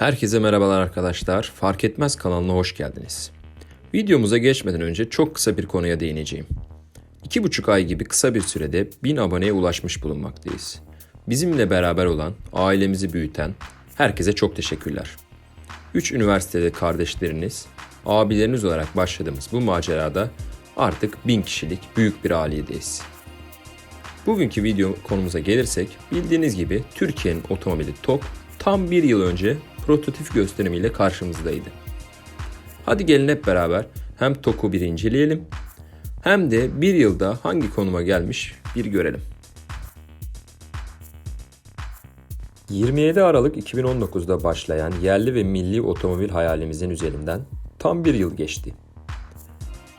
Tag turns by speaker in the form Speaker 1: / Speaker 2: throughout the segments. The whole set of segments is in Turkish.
Speaker 1: Herkese merhabalar arkadaşlar. Fark etmez kanalına hoş geldiniz. Videomuza geçmeden önce çok kısa bir konuya değineceğim. İki buçuk ay gibi kısa bir sürede 1000 aboneye ulaşmış bulunmaktayız. Bizimle beraber olan, ailemizi büyüten herkese çok teşekkürler. 3 üniversitede kardeşleriniz, abileriniz olarak başladığımız bu macerada artık 1000 kişilik büyük bir ailedeyiz. Bugünkü video konumuza gelirsek bildiğiniz gibi Türkiye'nin otomobili TOG tam bir yıl önce prototip gösterimiyle karşımızdaydı. Hadi gelin hep beraber hem TOG'u bir inceleyelim hem de bir yılda hangi konuma gelmiş bir görelim. 27 Aralık 2019'da başlayan yerli ve milli otomobil hayalimizin üzerinden tam bir yıl geçti.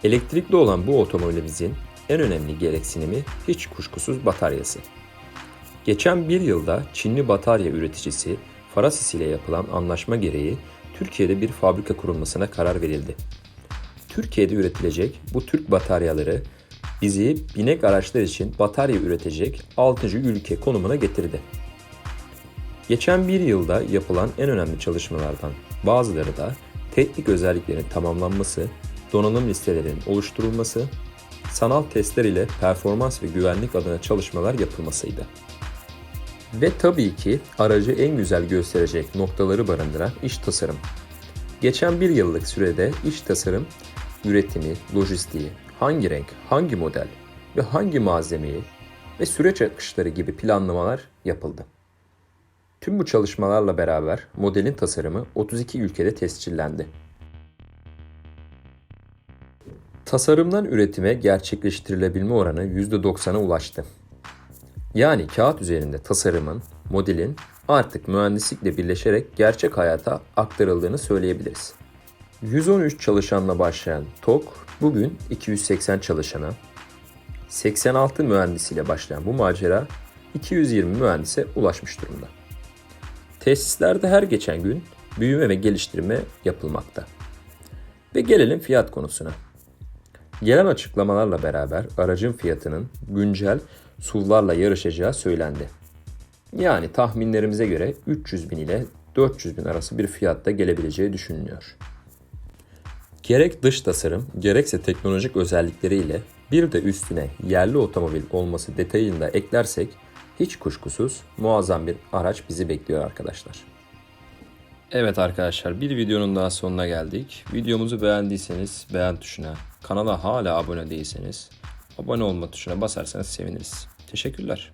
Speaker 1: Elektrikli olan bu otomobilimizin en önemli gereksinimi hiç kuşkusuz bataryası. Geçen bir yılda Çinli batarya üreticisi Farasis ile yapılan anlaşma gereği Türkiye'de bir fabrika kurulmasına karar verildi. Türkiye'de üretilecek bu Türk bataryaları bizi binek araçlar için batarya üretecek 6. ülke konumuna getirdi. Geçen bir yılda yapılan en önemli çalışmalardan bazıları da teknik özelliklerin tamamlanması, donanım listelerinin oluşturulması, sanal testler ile performans ve güvenlik adına çalışmalar yapılmasıydı. Ve tabii ki aracı en güzel gösterecek noktaları barındıran iç tasarım. Geçen bir yıllık sürede iç tasarım, üretimi, lojistiği, hangi renk, hangi model ve hangi malzemeyi ve süreç akışları gibi planlamalar yapıldı. Tüm bu çalışmalarla beraber modelin tasarımı 32 ülkede tescillendi. Tasarımdan üretime gerçekleştirilebilme oranı %90'a ulaştı. Yani kağıt üzerinde tasarımın, modelin artık mühendislikle birleşerek gerçek hayata aktarıldığını söyleyebiliriz. 113 çalışanla başlayan TOK bugün 280 çalışana, 86 mühendisiyle başlayan bu macera 220 mühendise ulaşmış durumda. Tesislerde her geçen gün büyüme ve geliştirme yapılmakta. Ve gelelim fiyat konusuna. Gelen açıklamalarla beraber aracın fiyatının güncel SUV'larla yarışacağı söylendi. Yani tahminlerimize göre 300 bin ile 400 bin arası bir fiyatta gelebileceği düşünülüyor. Gerek dış tasarım gerekse teknolojik özellikleriyle bir de üstüne yerli otomobil olması detayını da eklersek hiç kuşkusuz muazzam bir araç bizi bekliyor arkadaşlar. Evet arkadaşlar bir videonun daha sonuna geldik. Videomuzu beğendiyseniz beğen tuşuna, kanala hala abone değilseniz abone olma tuşuna basarsanız seviniriz. Teşekkürler.